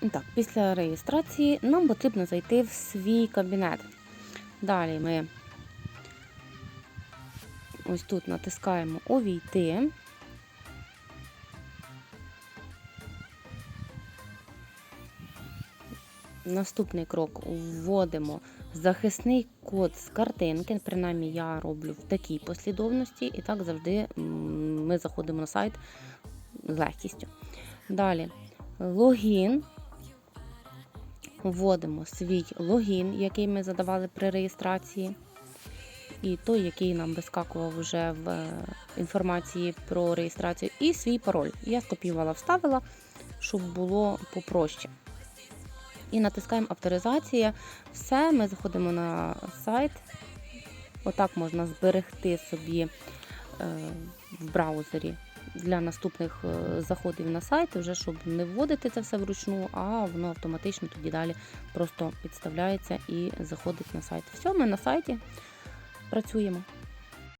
Так, після реєстрації нам потрібно зайти в свій кабінет. Далі ми ось тут натискаємо Увійти. Наступний крок вводимо захисний код з картинки. Принаймні я роблю в такій послідовності, і так завжди ми заходимо на сайт з легкістю. Далі логін. Вводимо свій логін, який ми задавали при реєстрації, і той, який нам вискакував вже в е, інформації про реєстрацію, і свій пароль. Я скопіювала, вставила, щоб було попроще. І натискаємо авторизація. Все, ми заходимо на сайт. Отак можна зберегти собі е, в браузері для наступних е, заходів на сайт, вже щоб не вводити це все вручну, а воно автоматично тоді далі просто підставляється і заходить на сайт. Все, ми на сайті працюємо.